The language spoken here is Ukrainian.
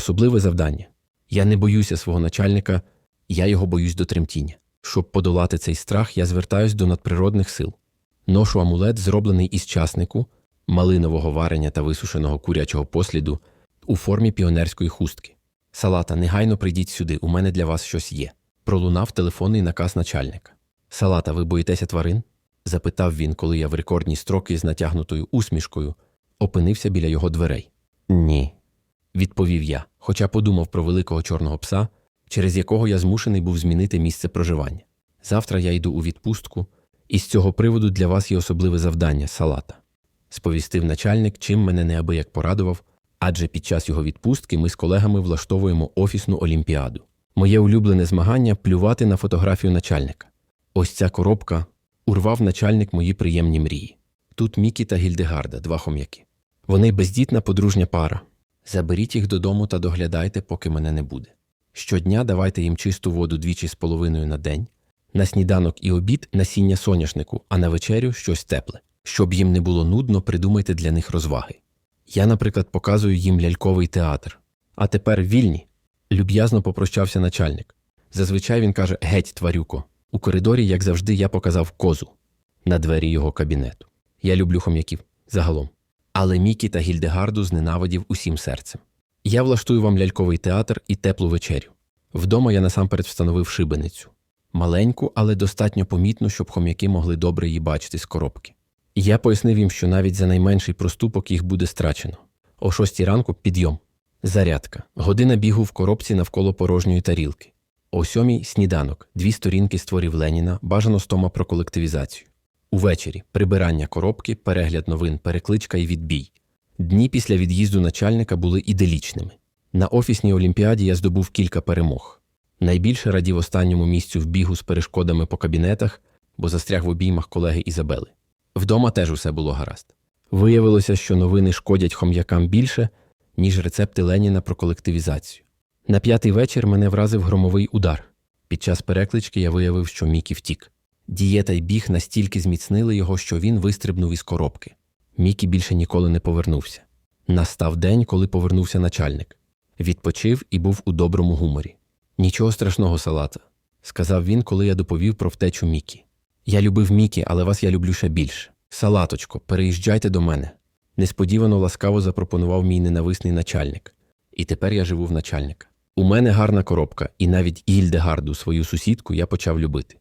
особливе завдання. Я не боюся свого начальника, я його боюсь до тремтіння. Щоб подолати цей страх, я звертаюсь до надприродних сил. Ношу амулет, зроблений із часнику, малинового варення та висушеного курячого посліду у формі піонерської хустки. Салата, негайно прийдіть сюди, у мене для вас щось є. Пролунав телефонний наказ начальника. Салата, ви боїтеся тварин? запитав він, коли я в рекордні строки з натягнутою усмішкою опинився біля його дверей. Ні, відповів я, хоча подумав про великого чорного пса, через якого я змушений був змінити місце проживання. Завтра я йду у відпустку, і з цього приводу для вас є особливе завдання салата. Сповістив начальник, чим мене неабияк порадував, адже під час його відпустки ми з колегами влаштовуємо офісну олімпіаду. Моє улюблене змагання плювати на фотографію начальника. Ось ця коробка урвав начальник мої приємні мрії. Тут Мікі та Гільдегарда, два хом'яки. Вони бездітна подружня пара. Заберіть їх додому та доглядайте, поки мене не буде. Щодня давайте їм чисту воду двічі з половиною на день, на сніданок і обід насіння соняшнику, а на вечерю щось тепле. Щоб їм не було нудно, придумайте для них розваги. Я, наприклад, показую їм ляльковий театр. А тепер вільні. Люб'язно попрощався начальник. Зазвичай він каже геть, тварюко. У коридорі, як завжди, я показав козу на двері його кабінету. Я люблю хом'яків загалом. Але Мікі та Гільдегарду зненавидів усім серцем. Я влаштую вам ляльковий театр і теплу вечерю. Вдома я насамперед встановив шибеницю. Маленьку, але достатньо помітну, щоб хом'яки могли добре її бачити з коробки. Я пояснив їм, що навіть за найменший проступок їх буде страчено. О шостій ранку підйом. Зарядка. Година бігу в коробці навколо порожньої тарілки. О сьомій сніданок. Дві сторінки створів Леніна, бажано стома про колективізацію. Увечері прибирання коробки, перегляд новин, перекличка і відбій. Дні після від'їзду начальника були іделічними. На офісній олімпіаді я здобув кілька перемог. Найбільше радів останньому місцю в бігу з перешкодами по кабінетах, бо застряг в обіймах колеги Ізабели. Вдома теж усе було гаразд. Виявилося, що новини шкодять хом'якам більше, ніж рецепти Леніна про колективізацію. На п'ятий вечір мене вразив громовий удар. Під час переклички я виявив, що Мікі втік. Дієта й біг настільки зміцнили його, що він вистрибнув із коробки. Мікі більше ніколи не повернувся. Настав день, коли повернувся начальник. Відпочив і був у доброму гуморі. Нічого страшного, салата, сказав він, коли я доповів про втечу Мікі. Я любив Мікі, але вас я люблю ще більше. Салаточко, переїжджайте до мене. Несподівано ласкаво запропонував мій ненависний начальник. І тепер я живу в начальника. У мене гарна коробка, і навіть Гільдегарду, свою сусідку, я почав любити.